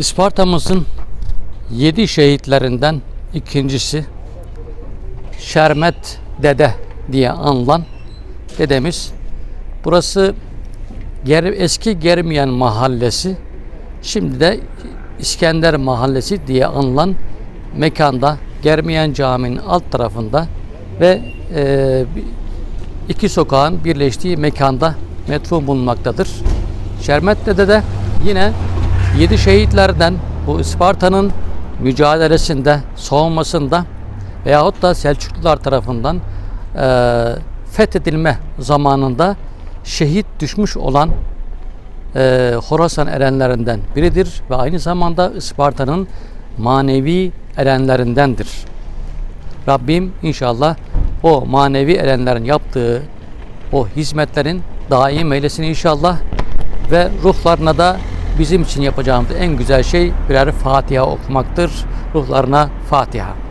Isparta'mızın yedi şehitlerinden ikincisi Şermet Dede diye anılan dedemiz. Burası Ger, eski Germiyen Mahallesi, şimdi de İskender Mahallesi diye anılan mekanda Germiyen Camii'nin alt tarafında ve e, iki sokağın birleştiği mekanda metfun bulunmaktadır. Şermet Dede de yine yedi şehitlerden bu Isparta'nın mücadelesinde, savunmasında veyahut da Selçuklular tarafından e, fethedilme zamanında şehit düşmüş olan e, Horasan erenlerinden biridir ve aynı zamanda Isparta'nın manevi erenlerindendir. Rabbim inşallah o manevi erenlerin yaptığı o hizmetlerin daim eylesin inşallah ve ruhlarına da bizim için yapacağımız en güzel şey birer Fatiha okumaktır. Ruhlarına Fatiha.